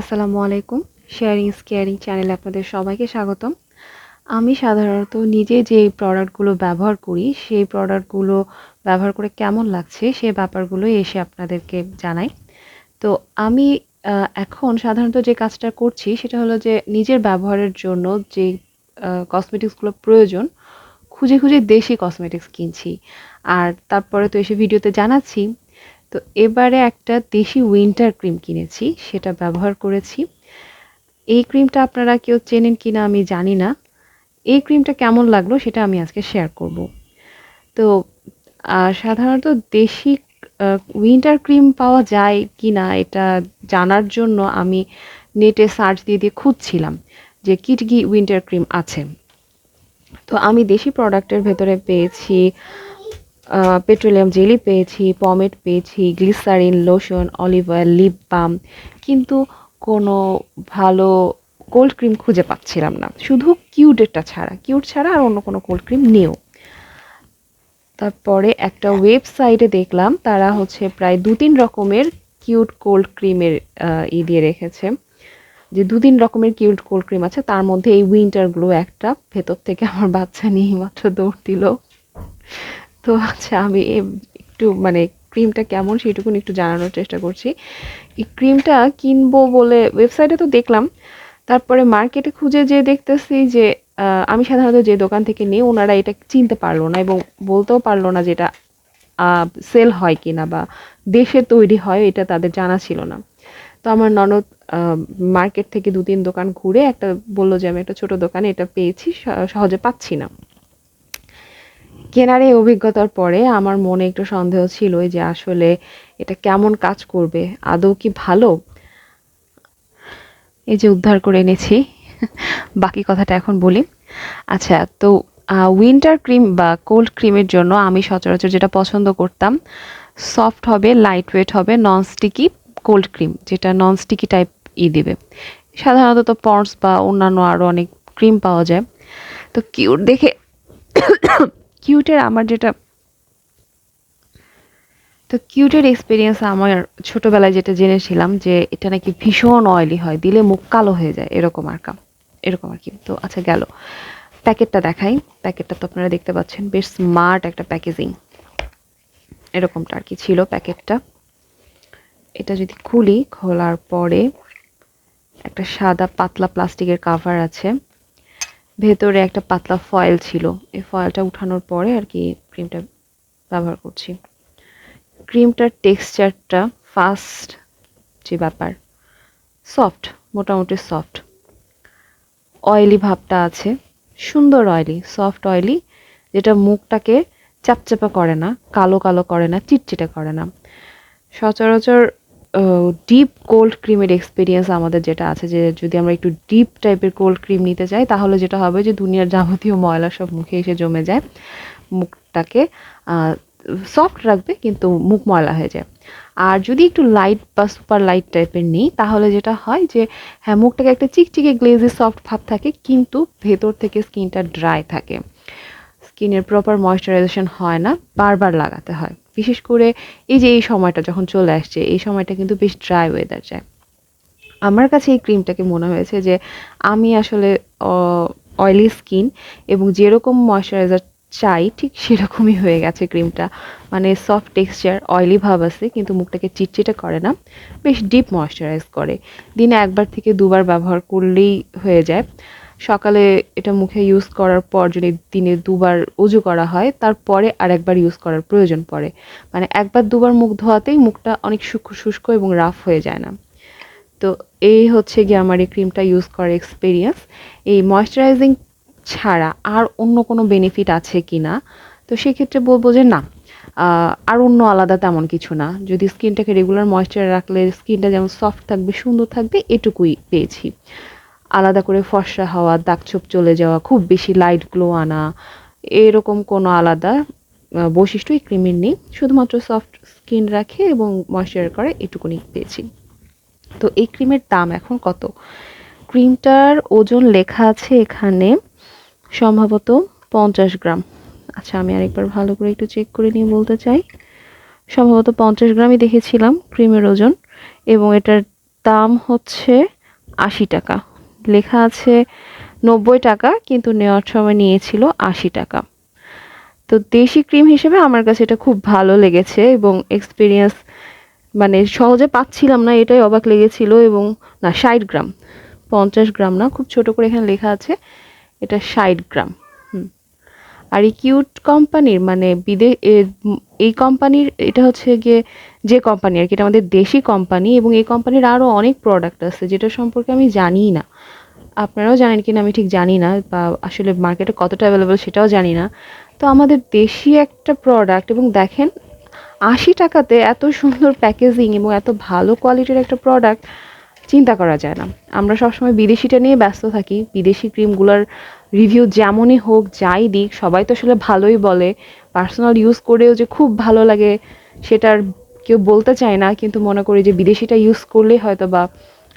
আসসালামু আলাইকুম। শেয়ারিং স্কেয়ারিং চ্যানেলে আপনাদের সবাইকে স্বাগতম। আমি সাধারণত নিজে যে প্রোডাক্টগুলো ব্যবহার করি, সেই প্রোডাক্টগুলো ব্যবহার করে কেমন লাগছে, সেই ব্যাপারগুলোই এসে আপনাদেরকে জানাই। তো আমি এখন সাধারণত যে কাজটা করছি, সেটা হলো যে নিজের ব্যবহারের জন্য যে কসমেটিক্সগুলো প্রয়োজন, খুঁজে খুঁজে দেশি কসমেটিক্স কিনছি। আর তারপরে তো এসে ভিডিওতে জানাচ্ছি তো এবারে একটা দেশি উইন্টার ক্রিম কিনেছি, সেটা ব্যবহার করেছি। এই ক্রিমটা আপনারা কেউ চেনেন কিনা আমি জানি না। এই ক্রিমটা কেমন লাগল সেটা আমি আজকে শেয়ার করব। তো সাধারণত দেশি উইন্টার ক্রিম পাওয়া যায় কি না এটা জানার জন্য আমি নেটে সার্চ দিয়ে দিয়ে খুঁজছিলাম যে কি কি উইন্টার ক্রিম আছে। তো আমি দেশি প্রোডাক্টের ভেতরে পেয়েছি পেট্রোলিয়াম জেলি পেয়েছি পমেট পেয়েছি glycerin lotion olive oil lip balm কিন্তু কোনো ভালো কোল্ড ক্রিম খুঁজে পাচ্ছিলাম না। শুধু কিউটেরটা ছাড়া। কিউট ছাড়া আর অন্য কোনো কোল্ড ক্রিম নেও তারপরে একটা ওয়েবসাইটে দেখলাম, তারা হচ্ছে প্রায় দু তিন রকমের কিউট কোল্ড ক্রিমের ই দিয়ে রেখেছে। যে দু তিন রকমের কিউট কোল্ড ক্রিম আছে, তার মধ্যে এই উইন্টার গ্লো একটা, ভেতর থেকে আমার বাচ্চা নিয়ে মাত্র দৌড় দিল। তো আচ্ছা আমি একটু মানে ক্রিমটা কেমন সেটুকুন একটু জানানোর চেষ্টা করছি। এই ক্রিমটা কিনবো বলে ওয়েবসাইটে তো দেখলাম, তারপরে মার্কেটে খুঁজে যে দেখতেছি যে আমি সাধারণত যে দোকান থেকে নিই, ওনারা এটা চিনতে পারল না এবং বলতেও পারল না যেটা সেল হয় কিনা বা দেশে তৈরি হয়, এটা তাদের জানা ছিল না। তো আমার ননদ মার্কেট থেকে দু তিন দোকান ঘুরে একটা বলল যে, আমি একটা ছোট দোকানে এটা পেয়েছি, সহজে পাচ্ছি না। কেনার এই অভিজ্ঞতার পরে আমার মনে একটু সন্দেহ ছিল যে আসলে এটা কেমন কাজ করবে? আদৌ কি ভালো? এই যে উদ্ধার করে এনেছি। বাকি কথাটা এখন বলি। আচ্ছা তো উইন্টার ক্রিম বা কোল্ড ক্রিমের জন্য আমি সচরাচর যেটা পছন্দ করতাম সফট হবে লাইট ওয়েট হবে নন স্টিকি কোল্ড ক্রিম যেটা নন স্টিকি টাইপ ই দিবে। সাধারণত তো পন্ডস বা অন্যান্য আরও অনেক ক্রিম পাওয়া যায়। তো কিউট দেখে কিউটের আমার যেটা, তো কিউটের এক্সপিরিয়েন্স আমার ছোটবেলায় যেটা জেনেছিলাম যে এটা নাকি ভীষণ অয়েলি হয়, দিলে মুখ কালো হয়ে যায়, এরকম আর কা এরকম আর কি। তো আচ্ছা গেল। প্যাকেটটা দেখাই। প্যাকেটটা তো আপনারা দেখতে পাচ্ছেন, বেশ স্মার্ট একটা প্যাকেজিং এরকমটা আর কি ছিল প্যাকেটটা। এটা যদি খুলি, খোলার পরে একটা সাদা পাতলা প্লাস্টিকের কাভার আছে। ভেতরে একটা পাতলা ফয়েল ছিল। এই ফয়েলটা উঠানোর পরে আর কি ক্রিমটা ব্যবহার করছি। ক্রিমটার টেক্সচারটা ফাস্ট যে ব্যাপার সফট মোটামুটি সফট অয়েলি ভাবটা আছে, সুন্দর অয়েলি সফট অয়েলি যেটা মুখটাকে চাপচাপা করে না, কালো কালো করে না, চিটচিটে করে না। সচরাচর ডিপ কোল্ড ক্রিমের এক্সপিরিয়েন্স আমাদের যেটা আছে যে যদি আমরা একটু ডিপ টাইপের কোল্ড ক্রিম নিতে চাই, তাহলে যেটা হবে যে দুনিয়ার যাবতীয় ময়লা সব মুখে এসে জমে যায়, মুখটাকে সফট রাখবে কিন্তু মুখ ময়লা হয়ে যায়। আর যদি একটু লাইট বা সুপার লাইট টাইপের নিই, তাহলে যেটা হয় যে হ্যাঁ মুখটাকে একটা চিকচিকে গ্লেজি সফট ভাব থাকে, কিন্তু ভেতর থেকে স্কিনটা ড্রাই থাকে। স্কিনের প্রপার ময়শ্চারাইজেশন হয় না, বারবার লাগাতে হয়। বিশেষ করে এই যে এই সময়টা যখন চলে আসছে, এই সময়টা কিন্তু বেশ ড্রাই ওয়েদার যায়। আমার কাছে এই ক্রিমটাকে মনে হয়েছে যে, আমি আসলে অয়েলি স্কিন এবং যেরকম ময়শ্চারাইজার চাই, ঠিক সেরকমই হয়ে গেছে ক্রিমটা মানে সফট টেক্সচার অয়েলি ভাব আছে, কিন্তু মুখটাকে চিটচিটে করে না। বেশ ডিপ ময়শ্চারাইজ করে। দিনে একবার থেকে দুবার ব্যবহার করলেই হয়ে যায়। সকালে এটা মুখে ইউজ করার পর যদি দিনে দুবার উজু করা হয়, তারপরে আর একবার ইউজ করার প্রয়োজন পড়ে। মানে একবার দুবার মুখ ধোয়াতেই মুখটা অনেক শুষ্ক শুষ্ক এবং রাফ হয়ে যায় না। তো এই হচ্ছে গিয়ে আমার এই ক্রিমটা ইউজ করার এক্সপিরিয়েন্স এই ময়শ্চারাইজিং ছাড়া আর অন্য কোনো বেনিফিট আছে কি না? তো সেক্ষেত্রে বলব যে না আর অন্য আলাদা তেমন কিছু না। যদি স্কিনটাকে রেগুলার ময়শ্চার রাখলে স্কিনটা যেমন সফট থাকবে, সুন্দর থাকবে, এটুকুই পেয়েছি। আলাদা করে ফর্সা হওয়া, দাগছোপ চলে যাওয়া, খুব বেশি লাইট গ্লো আনা, এরকম কোনো আলাদা বৈশিষ্ট্য এই ক্রিমের নেই। শুধুমাত্র সফট স্কিন রাখে এবং ময়শ্চার করে, এটুকুনি পেয়েছি। তো এই ক্রিমের দাম এখন কত? ক্রিমটার ওজন লেখা আছে এখানে, সম্ভবত পঞ্চাশ গ্রাম। আচ্ছা আমি আরেকবার ভালো করে একটু চেক করে নিয়ে বলতে চাই। সম্ভবত পঞ্চাশ গ্রামই দেখেছিলাম ক্রিমের ওজন, এবং এটার দাম হচ্ছে আশি টাকা। লেখা আছে নব্বই টাকা, কিন্তু নেওয়ার সময় নিয়েছিল আশি টাকা। তো দেশি ক্রিম হিসেবে আমার কাছে এটা খুব ভালো লেগেছে এবং এক্সপিরিয়েন্স মানে সহজে পাচ্ছিলাম না, এটাই অবাক লেগেছিল এবং না, ষাট গ্রাম, পঞ্চাশ গ্রাম না, খুব ছোট করে এখানে লেখা আছে, এটা ষাট গ্রাম। আর এই কিউট কোম্পানির মানে বিদে, এ- এই কোম্পানির, এটা হচ্ছে গিয়ে যে কোম্পানি আর কি, এটা আমাদের দেশি কোম্পানি এবং এই কোম্পানির আরও অনেক প্রোডাক্ট আছে, যেটা সম্পর্কে আমি জানি না। আপনারাও জানেন কিনা আমি ঠিক জানি না বা আসলে মার্কেটে কতটা অ্যাভেলেবল সেটাও জানি না। তো আমাদের দেশি একটা প্রোডাক্ট এবং দেখেন, আশি টাকাতে এত সুন্দর প্যাকেজিং এবং এত ভালো কোয়ালিটির একটা প্রোডাক্ট চিন্তা করা যায় না। আমরা সবসময় বিদেশিটা নিয়ে ব্যস্ত থাকি, বিদেশি ক্রিমগুলোর রিভিউ যেমনই হোক যাই দিক সবাই তো আসলে ভালোই বলে। পার্সোনাল ইউজ করেও যে খুব ভালো লাগে সেটার কেউ বলতে চায় না। কিন্তু মনে করি যে বিদেশিটা ইউজ করলেই হয়তো বা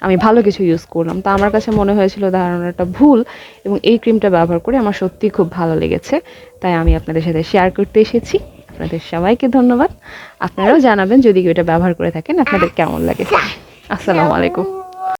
আমি ভালো কিছু ইউজ করলাম। তো আমার কাছে মনে হয়েছিল ধারণাটা ভুল এবং এই ক্রিমটা ব্যবহার করে আমার সত্যিই খুব ভালো লেগেছে। তাই আমি আপনাদের সাথে শেয়ার করতে এসেছি। আপনাদের সবাইকে ধন্যবাদ। আপনারাও জানাবেন যদি কেউ এটা ব্যবহার করে থাকেন আপনাদের কেমন লাগে। আসসালামু আলাইকুম।